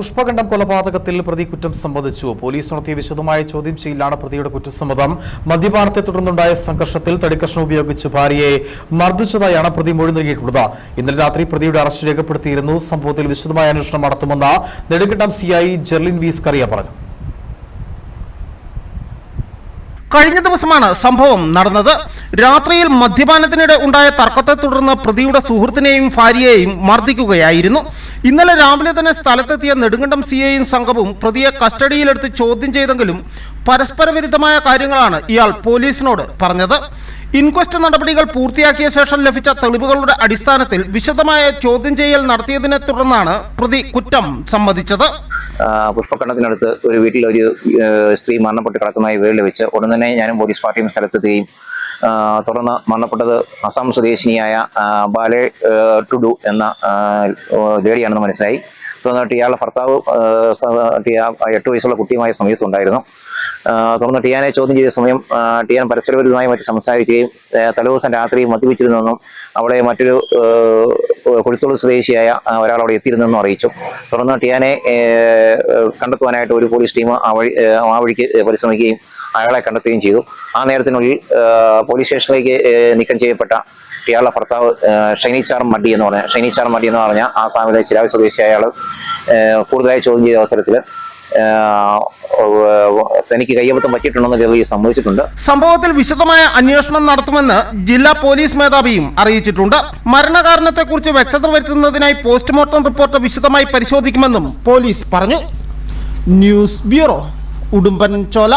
പുഷ്പകണ്ഠം കൊലപാതകത്തിൽ പ്രതി കുറ്റം സംബന്ധിച്ചു പോലീസ് നടത്തിയ വിശദമായ ചോദ്യം ചെയ്യലാണ് പ്രതിയുടെ കുറ്റസമ്മതം. മദ്യപാനത്തെ തുടർന്നുണ്ടായ സംഘർഷത്തിൽ തടിക്കഷ്ണം ഉപയോഗിച്ച് ഭാര്യയെ മർദ്ദിച്ചതായാണ് പ്രതി മൊഴി നൽകിയിട്ടുള്ളത്. ഇന്നലെ രാത്രി പ്രതിയുടെ അറസ്റ്റ് രേഖപ്പെടുത്തിയിരുന്നു. സംഭവത്തിൽ വിശദമായ അന്വേഷണം നടത്തുമെന്ന് നെടുങ്കണ്ടം സിഐ ജെർലിൻ വി സ്കറിയ പറഞ്ഞു. കഴിഞ്ഞ ദിവസമാണ് സംഭവം നടന്നത്. രാത്രിയിൽ മദ്യപാനത്തിനിടെ ഉണ്ടായ തർക്കത്തെ തുടർന്ന് പ്രതിയുടെ സുഹൃത്തിനെയും ഭാര്യയെയും മർദ്ദിക്കുകയായിരുന്നു. ഇന്നലെ രാവിലെ തന്നെ സ്ഥലത്തെത്തിയ നെടുങ്കണ്ടം സി ഐയും സംഘവും പ്രതിയെ കസ്റ്റഡിയിലെടുത്ത് ചോദ്യം ചെയ്തെങ്കിലും പരസ്പര വിരുദ്ധമായ കാര്യങ്ങളാണ് ഇയാൾ പോലീസിനോട് പറഞ്ഞത്. ഇൻക്വസ്റ്റ് നടപടികൾ പൂർത്തിയാക്കിയ ശേഷം ലഭിച്ച തെളിവുകളുടെ അടിസ്ഥാനത്തിൽ വിശദമായ ചോദ്യം ചെയ്യൽ നടത്തിയതിനെ തുടർന്നാണ് പ്രതി കുറ്റം സമ്മതിച്ചത്. ആ, പുഷ്പക്കണ്ടത്തിനടുത്ത് ഒരു വീട്ടിൽ ഒരു സ്ത്രീ മരണപ്പെട്ട് കിടക്കുന്നതായി വീട്ടിൽ വെച്ച് ഉടൻ തന്നെ ഞാനും പോലീസ് പാർട്ടിയും സ്ഥലത്തെത്തുകയും തുടർന്ന് മരണപ്പെട്ടത് അസം സ്വദേശിനിയായ ബാലെ ടുഡു എന്ന ലേഡിയാണെന്ന് മനസ്സിലായി. തുടർന്ന് ഇയാളുടെ ഭർത്താവ് എട്ട് വയസ്സുള്ള കുട്ടിയുമായ സമയത്തുണ്ടായിരുന്നു തുടർന്ന് ടിയാനെ ചോദ്യം ചെയ്ത സമയം ടിയാൻ പരസ്പരവിരുദ്ധമായി മറ്റ് സംസാരിക്കുകയും തലേ ദിവസം രാത്രി മദ്യപിച്ചിരുന്നെന്നും അവിടെ മറ്റൊരു കൊഴുത്തോൾ സ്വദേശിയായ ഒരാൾ അവിടെ എത്തിയിരുന്നെന്ന് അറിയിച്ചു. തുടർന്ന് ടിയാനെ കണ്ടെത്തുവാനായിട്ട് ഒരു പോലീസ് ടീം ആ വഴി ആ വഴിക്ക് പരിശ്രമിക്കുകയും അയാളെ കണ്ടെത്തുകയും ചെയ്തു. ആ നേരത്തിനുള്ളിൽ പോലീസ് സ്റ്റേഷനിലേക്ക് നീക്കം ചെയ്യപ്പെട്ട ടിയാളുടെ ഭർത്താവ് ഷൈനിച്ചാർ മഡി എന്ന് പറഞ്ഞ ഷൈനിച്ചാർ മഡി എന്ന് പറഞ്ഞ ആസാമിലെ ചിരാവ് സ്വദേശിയായ ആൾ കൂടുതലായി ചോദ്യം ചെയ്ത അവസരത്തിൽ തനിക്ക് കയ്യബദ്ധം പറ്റിയിട്ടുണ്ടെന്ന് രവി സമ്മതിച്ചിട്ടുണ്ട്. സംഭവത്തിൽ വിശദമായ അന്വേഷണം നടത്തുമെന്ന് ജില്ലാ പോലീസ് മേധാവിയും അറിയിച്ചിട്ടുണ്ട്. മരണകാരണത്തെക്കുറിച്ച് വ്യക്തത വരുത്തുന്നതിനായി പോസ്റ്റ്മോർട്ടം റിപ്പോർട്ട് വിശദമായി പരിശോധിക്കുമെന്നും പോലീസ് പറഞ്ഞു. ന്യൂസ് ബ്യൂറോ ഉടുമ്പൻ ചോല